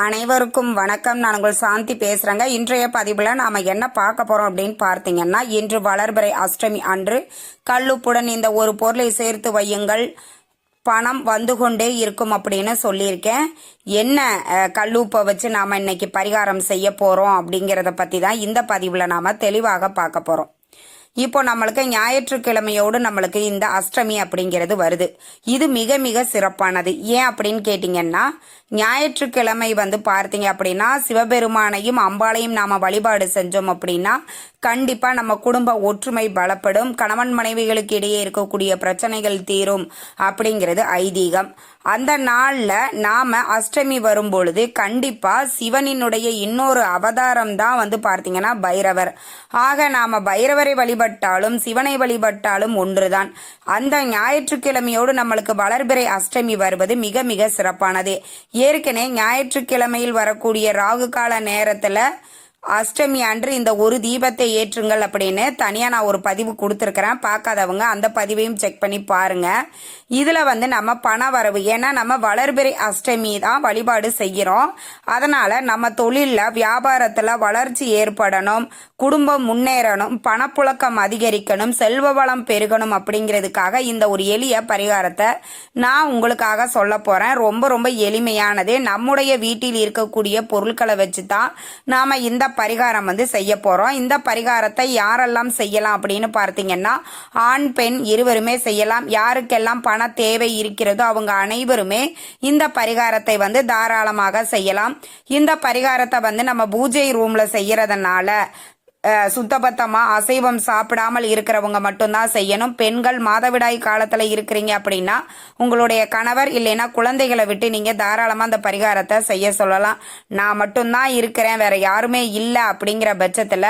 அனைவருக்கும் வணக்கம். நான் உங்கள் சாந்தி பேசுகிறேங்க இன்றைய பதிவில் நாம் என்ன பார்க்க போகிறோம் அப்படின்னு பார்த்தீங்கன்னா இன்று வளர்பிறை அஷ்டமி அன்று கல்லுப்புடன் இந்த ஒரு பொருளை சேர்த்து வையுங்கள். பணம் வந்து கொண்டே இருக்கும் அப்படின்னு சொல்லியிருக்கேன். என்ன அஹ், கல்லுப்பை வச்சு நாம் இன்னைக்கு பரிகாரம் செய்ய போகிறோம் அப்படிங்கிறத பற்றி தான் இந்த பதிவில் நாம் தெளிவாக பார்க்க போகிறோம் இப்போ நம்மளுக்கு ஞாயிற்றுக்கிழமையோடு நம்மளுக்கு இந்த அஷ்டமி அப்படிங்கிறது வருது. இது மிக மிக சிறப்பானது. ஏன் அப்படின்னு கேட்டிங்கன்னா ஞாயிற்றுக்கிழமை வந்து பார்த்தீங்க அப்படின்னா சிவபெருமானையும் அம்பாளையும் நாம் வழிபாடு செஞ்சோம் அப்படின்னா கண்டிப்பாக நம்ம குடும்ப ஒற்றுமை பலப்படும். கணவன் மனைவிகளுக்கு இடையே இருக்கக்கூடிய பிரச்சனைகள் தீரும் அப்படிங்கிறது ஐதீகம். அந்த நாளில் நாம அஷ்டமி வரும் பொழுது சிவனினுடைய இன்னொரு அவதாரம் தான் வந்து பார்த்தீங்கன்னா பைரவர். ஆக நாம பைரவரை வழிபட்டாலும் சிவனை வழிபட்டாலும் ஒன்றுதான். அந்த ஞாயிற்றுக்கிழமையோடு நம்மளுக்கு வளர்பிறை அஷ்டமி வருவது மிக மிக சிறப்பானது. ஏற்கனவே ஞாயிற்றுக்கிழமையில் வரக்கூடிய ராகு கால நேரத்தில் அஷ்டமி அன்று இந்த ஒரு தீபத்தை ஏற்றுங்கள் அப்படின்னு தனியாக நான் ஒரு பதிவு கொடுத்துருக்குறேன். பார்க்காதவங்க அந்த பதிவையும் செக் பண்ணி பாருங்கள் இதில் வந்து நம்ம பண வரவு ஏன்னா நம்ம வளர்பிறை அஷ்டமி தான் வழிபாடு செய்கிறோம். அதனால் நம்ம தொழிலில் வியாபாரத்தில் வளர்ச்சி ஏற்படணும் குடும்பம் முன்னேறணும் பணப்புழக்கம் அதிகரிக்கணும் செல்வ வளம் பெருகணும் அப்படிங்கிறதுக்காக இந்த ஒரு எளிய பரிகாரத்தை நான் உங்களுக்காக சொல்ல போகிறேன் ரொம்ப ரொம்ப எளிமையானது. நம்முடைய வீட்டில் இருக்கக்கூடிய பொருட்களை வச்சு தான் நாம் இந்த பரிகாரம் வந்து செய்ய போகிறோம் இந்த பரிகாரத்தை யாரெல்லாம் செய்யலாம் அப்படின்னு பார்த்தீங்கன்னா ஆண் பெண் இருவருமே செய்யலாம். யாருக்கெல்லாம் பண தேவை இருக்கிறதோ அவங்க அனைவருமே இந்த பரிகாரத்தை வந்து தாராளமாக செய்யலாம். இந்த பரிகாரத்தை வந்து நம்ம பூஜை ரூமில் செய்கிறதுனால சுத்தபத்தமாக சுத்தபத்தமா அசைவம் சாப்பிடாமல் இருக்கிறவங்க மட்டும்தான் செய்யணும். பெண்கள் மாதவிடாய் காலத்துல இருக்கிறீங்க அப்படின்னா உங்களுடைய கணவர் இல்லைன்னா குழந்தைகளை விட்டு நீங்க தாராளமா அந்த பரிகாரத்தை செய்ய சொல்லலாம். நான் மட்டும்தான் இருக்கிறேன் வேற யாருமே இல்லை அப்படிங்கிற பட்சத்துல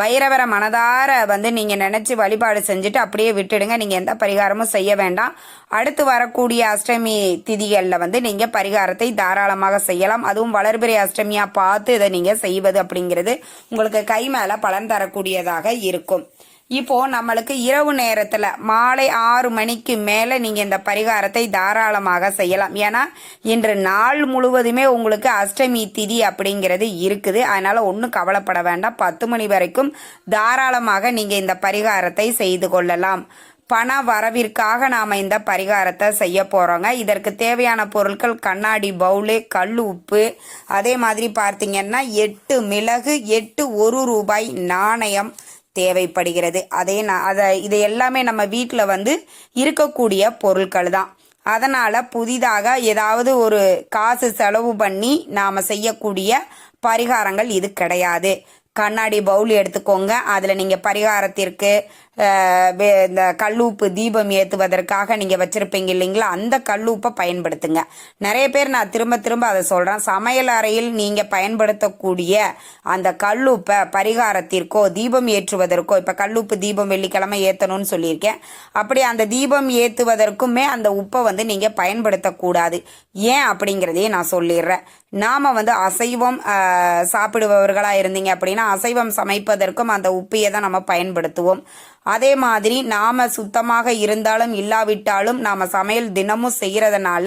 பைரவரை மனதார வந்து நீங்க நினைச்சு வழிபாடு செஞ்சுட்டு அப்படியே விட்டுடுங்க. நீங்க எந்த பரிகாரமும் செய்ய வேண்டாம். அடுத்து வரக்கூடிய அஷ்டமி திதிகளில் வந்து நீங்க பரிகாரத்தை தாராளமாக செய்யலாம். அதுவும் வளர்பிறை அஷ்டமியா பார்த்து இதை நீங்க செய்வது அப்படிங்கிறது உங்களுக்கு கை மேல பலன் தரக்கூடியதாக இருக்கும். இப்போ நம்மளுக்கு இரவு நேரத்துல மாலை ஆறு மணிக்கு மேல நீங்க இந்த பரிகாரத்தை தாராளமாக செய்யலாம். ஏன்னா இன்று நாள் முழுவதுமே உங்களுக்கு அஷ்டமி திதி அப்படிங்கிறது இருக்குது. அதனால ஒன்றும் கவலைப்பட வேண்டாம். பத்து மணி வரைக்கும் தாராளமாக நீங்க இந்த பரிகாரத்தை செய்து கொள்ளலாம். பண வரவிற்காக நாம் இந்த பரிகாரத்தை செய்ய போகிறோங்க இதற்கு தேவையான பொருட்கள் கண்ணாடி பவுலு கல் உப்பு. அதே மாதிரி பார்த்திங்கன்னா எட்டு மிளகு எட்டு ஒரு ரூபாய் நாணயம் தேவைப்படுகிறது. அதே நான் அதை இது எல்லாமே நம்ம வீட்டில் வந்து இருக்கக்கூடிய பொருட்கள் தான். அதனால் புதிதாக ஏதாவது ஒரு காசு செலவு பண்ணி நாம் செய்யக்கூடிய பரிகாரங்கள் இது கிடையாது. கண்ணாடி பவுல் எடுத்துக்கோங்க. அதில் நீங்கள் பரிகாரத்திற்கு இந்த கல்லூப்பு தீபம் ஏற்றுவதற்காக நீங்கள் வச்சுருப்பீங்க இல்லைங்களா? அந்த கல்லூப்பை பயன்படுத்துங்க. நிறைய பேர் நான் திரும்ப திரும்ப அதை சொல்கிறேன் சமையல் அறையில் நீங்கள் பயன்படுத்தக்கூடிய அந்த கல்லூப்பை பரிகாரத்திற்கோ தீபம் ஏற்றுவதற்கோ இப்போ கல்லூப்பு தீபம் வெள்ளிக்கிழமை ஏற்றணும்னு சொல்லியிருக்கேன். அப்படி அந்த தீபம் ஏற்றுவதற்குமே அந்த உப்பை வந்து நீங்கள் பயன்படுத்தக்கூடாது. ஏன் அப்படிங்கிறதையும் நான் சொல்லிடுறேன். நாம் வந்து அசைவம் சாப்பிடுபவர்களாக இருந்தீங்க அப்படின்னா அசைவம் சமைப்பதற்கும் அந்த உப்பையை தான் நம்ம பயன்படுத்துவோம். அதே மாதிரி நாம சுத்தமாக இருந்தாலும் இல்லாவிட்டாலும் நாம சமையல் தினமும் செய்கிறதுனால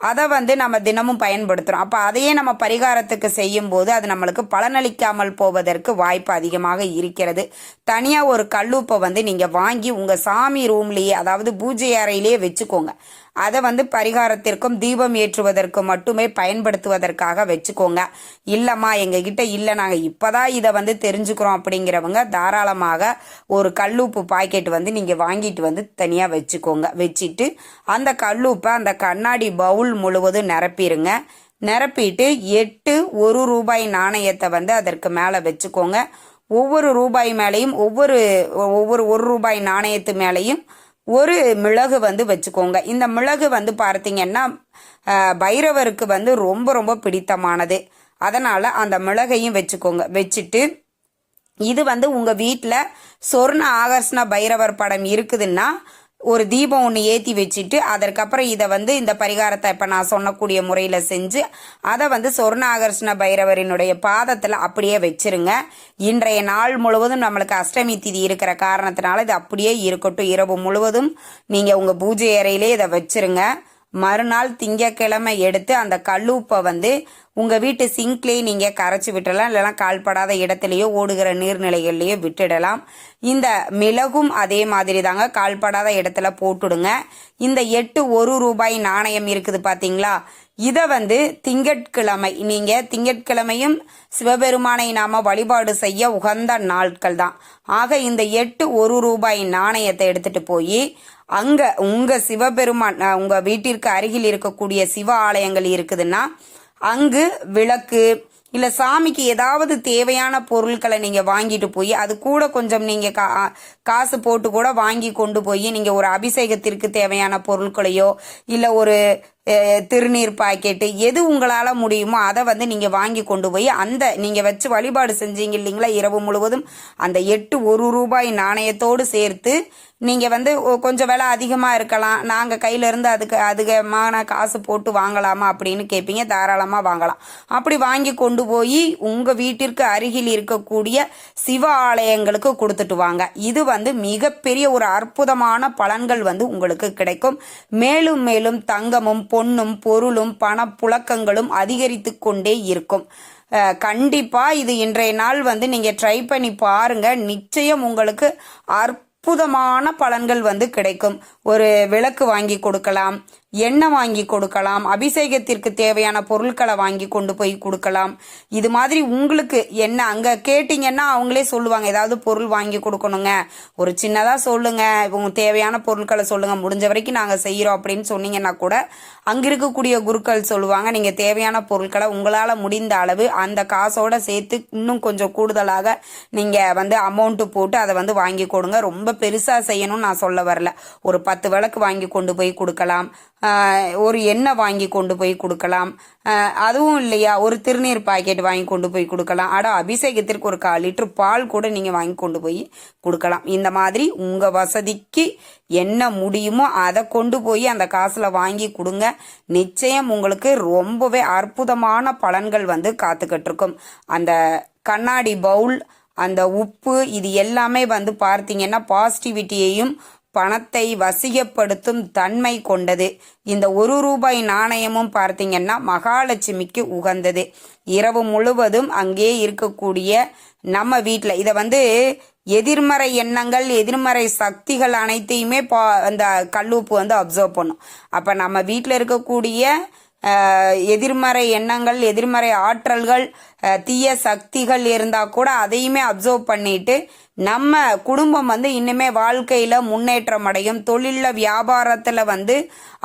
அதை வந்து நம்ம தினமும் பயன்படுத்துகிறோம் அப்போ அதையே நம்ம பரிகாரத்துக்கு செய்யும் போது அது நம்மளுக்கு பலனளிக்காமல் போவதற்கு வாய்ப்பு அதிகமாக இருக்கிறது. தனியாக ஒரு கல்லூப்பை வந்து நீங்கள் வாங்கி உங்கள் சாமி ரூம்லேயே அதாவது பூஜை அறையிலேயே வச்சுக்கோங்க. அதை வந்து பரிகாரத்திற்கும் தீபம் ஏற்றுவதற்கு மட்டுமே பயன்படுத்துவதற்காக வச்சுக்கோங்க. இல்லைம்மா எங்கள் கிட்டே இல்லை. நாங்கள் இப்போதான் இதை வந்து தெரிஞ்சுக்கிறோம் அப்படிங்கிறவங்க தாராளமாக ஒரு கல்லூப்பு பாக்கெட் வந்து நீங்கள் வாங்கிட்டு வந்து தனியாக வச்சுக்கோங்க. வச்சுட்டு அந்த கல்லூப்பை அந்த கண்ணாடி பவுல் முழுவதும் நிரப்பிடுங்க நிரப்பிட்டு எட்டு ஒரு ரூபாய் நாணயத்தை வந்து அதற்கு மேலே வச்சுக்கோங்க. ஒவ்வொரு ரூபாய் மேலேயும் ஒவ்வொரு ஒவ்வொரு ஒரு ரூபாய் நாணயத்து மேலேயும் ஒரு மிளகு வந்து வச்சுக்கோங்க. இந்த மிளகு வந்து பார்த்தீங்கன்னா பைரவருக்கு வந்து ரொம்ப ரொம்ப பிடித்தமானது. அதனால் அந்த மிளகையும் வச்சுக்கோங்க. வச்சுட்டு இது வந்து உங்கள் வீட்டில் சொர்ண ஆகர்ஷ்ண பைரவர் படம் இருக்குதுன்னா ஒரு தீபம் ஒன்று ஏற்றி வச்சுட்டு அதற்கப்புறம் இதை வந்து இந்த பரிகாரத்தை இப்போ நான் சொன்னக்கூடிய முறையில் செஞ்சு அதை வந்து சொர்ண ஆகர்ஷ்ண பைரவரினுடைய பாதத்தில் அப்படியே வச்சிருங்க. இன்றைய நாள் முழுவதும் நம்மளுக்கு அஷ்டமி திதி இருக்கிற காரணத்தினால இது அப்படியே இருக்கட்டும். இரவு முழுவதும் நீங்கள் உங்கள் பூஜை அறையிலே இதை வச்சிருங்க. மறுநாள் திங்கக்கிழமை எடுத்து அந்த கல்லூப்பை வந்து உங்கள் வீட்டு சிங்க்லேயே நீங்கள் கரைச்சி விட்டுடலாம் இல்லைனா கால்படாத இடத்துலையோ ஓடுகிற நீர்நிலைகள்லையோ விட்டுடலாம். இந்த மிளகும் அதே மாதிரி தாங்க கால்படாத இடத்துல போட்டுடுங்க. இந்த எட்டு ஒரு ரூபாய் நாணயம் இருக்குது பார்த்தீங்களா இதை வந்து திங்கட்கிழமை நீங்கள் திங்கட்கிழமையும் சிவபெருமானை நாம வழிபாடு செய்ய உகந்த நாட்கள் தான். ஆக இந்த எட்டு ஒரு ரூபாய் நாணயத்தை எடுத்துகிட்டு போய் அங்கே உங்கள் சிவபெருமான் உங்கள் வீட்டிற்கு அருகில் இருக்கக்கூடிய சிவ ஆலயங்கள் இருக்குதுன்னா அங்கு விளக்கு இல்ல சாமிக்கு ஏதாவது தேவையான பொருட்களை நீங்க வாங்கிட்டு போய் அது கூட கொஞ்சம் நீங்க கா- காசு போட்டு கூட வாங்கி கொண்டு போய் நீங்க ஒரு அபிஷேகத்திற்கு தேவையான பொருட்களையோ இல்ல ஒரு திருநீர் பாக்கெட்டு எது உங்களால் முடியுமோ அதை வந்து நீங்கள் வாங்கி கொண்டு போய் அந்த நீங்கள் வச்சு வழிபாடு செஞ்சீங்க இல்லைங்களா இரவு முழுவதும் அந்த எட்டு ஒரு ரூபாய் நாணயத்தோடு சேர்த்து நீங்கள் வந்து கொஞ்சம் விலை அதிகமாக இருக்கலாம். நாங்கள் கையிலேருந்து அதுக்கு அதிகமான காசு போட்டு வாங்கலாமா அப்படின்னு கேட்பீங்க தாராளமாக வாங்கலாம். அப்படி வாங்கி கொண்டு போய் உங்கள் வீட்டிற்கு அருகில் இருக்கக்கூடிய சிவ ஆலயங்களுக்கு கொடுத்துட்டு வாங்க. இது வந்து மிகப்பெரிய ஒரு அற்புதமான பலன்கள் வந்து உங்களுக்கு கிடைக்கும். மேலும் மேலும் தங்கமும் பொண்ணும் பொருளும் பணப்புழக்கங்களும் அதிகரித்து கொண்டே இருக்கும் கண்டிப்பாக இது இன்றைய நாள் வந்து நீங்கள் ட்ரை பண்ணி பாருங்க. நிச்சயம் உங்களுக்கு அற்புதமான பலன்கள் வந்து கிடைக்கும். ஒரு விளக்கு வாங்கி கொடுக்கலாம். எண்ணெய் வாங்கி கொடுக்கலாம் அபிஷேகத்திற்கு தேவையான பொருட்களை வாங்கி கொண்டு போய் கொடுக்கலாம். இது மாதிரி உங்களுக்கு என்ன அங்கே கேட்டிங்கன்னா அவங்களே சொல்லுவாங்க ஏதாவது பொருள் வாங்கி கொடுக்கணுங்க. ஒரு சின்னதாக சொல்லுங்க இவங்க தேவையான பொருட்களை சொல்லுங்க முடிஞ்ச வரைக்கும் நாங்கள் செய்கிறோம் அப்படின்னு சொன்னீங்கன்னா கூட அங்கே இருக்கக்கூடிய குருக்கள் சொல்லுவாங்க நீங்கள் தேவையான பொருட்களை உங்களால் முடிந்த அளவு அந்த காசோட சேர்த்து இன்னும் கொஞ்சம் கூடுதலாக நீங்கள் வந்து அமௌண்ட்டு போட்டு அதை வந்து வாங்கி கொடுங்க. ரொம்ப பெருசாக செய்யணும்னு நான் சொல்ல வரல. ஒரு பத்து விளக்கு வாங்கி கொண்டு போய் கொடுக்கலாம். ஒரு எண்ணெய் வாங்கி கொண்டு போய் கொடுக்கலாம். அதுவும் இல்லையா ஒரு திருநீர் பாக்கெட் வாங்கி கொண்டு போய் கொடுக்கலாம். அட அபிஷேகத்திற்கு ஒரு கால் லிட்டர் பால் கூட நீங்கள் வாங்கி கொண்டு போய் கொடுக்கலாம். இந்த மாதிரி உங்கள் வசதிக்கு என்ன முடியுமோ அதை கொண்டு போய் அந்த காசில் வாங்கி கொடுங்க. நிச்சயம் உங்களுக்கு ரொம்பவே அற்புதமான பலன்கள் வந்து காத்துக்கிட்டு இருக்கும் அந்த கண்ணாடி பவுல் அந்த உப்பு இது எல்லாமே வந்து பார்த்தீங்கன்னா பாசிட்டிவிட்டியையும் பணத்தை வசியப்படுத்தும் தன்மை கொண்டது. இந்த ஒரு ரூபாய் நாணயமும் பார்த்தீங்கன்னா மகாலட்சுமிக்கு உகந்தது. இரவு முழுவதும் அங்கே இருக்கக்கூடிய நம்ம வீட்டில் இதை வந்து எதிர்மறை எண்ணங்கள் எதிர்மறை சக்திகள் அனைத்தையுமே பா அந்த கல்லூப்பு வந்து அப்சர்வ் பண்ணும். அப்போ நம்ம வீட்டில் இருக்கக்கூடிய எதிர்மறை எண்ணங்கள் எதிர்மறை ஆற்றல்கள் தீய சக்திகள் இருந்தால் கூட அதையுமே அப்சர்வ் பண்ணிட்டு நம்ம குடும்பம் வந்து இன்னுமே வாழ்க்கையில் முன்னேற்றம் அடையும். தொழிலில் வியாபாரத்தில் வந்து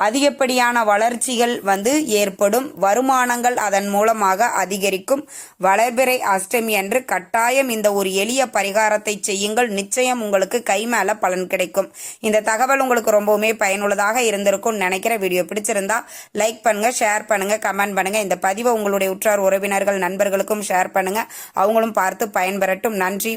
அதிகப்படியான வளர்ச்சிகள் வந்து ஏற்படும். வருமானங்கள் அதன் மூலமாக அதிகரிக்கும். வளர்பிறை அஷ்டமி அன்று கட்டாயம் இந்த ஒரு எளிய பரிகாரத்தை செய்யுங்கள். நிச்சயம் உங்களுக்கு கை மேல பலன் கிடைக்கும். இந்த தகவல் உங்களுக்கு ரொம்பவுமே பயனுள்ளதாக இருந்திருக்கும் நினைக்கிற வீடியோ பிடிச்சிருந்தா லைக் பண்ணுங்க ஷேர் பண்ணுங்க கமெண்ட் பண்ணுங்க. இந்த பதிவை உங்களுடைய உற்றார் உறவினர்கள் நண்பர்களுக்கும் ஷேர் பண்ணுங்க. அவங்களும் பார்த்து பயன்பெறட்டும். நன்றி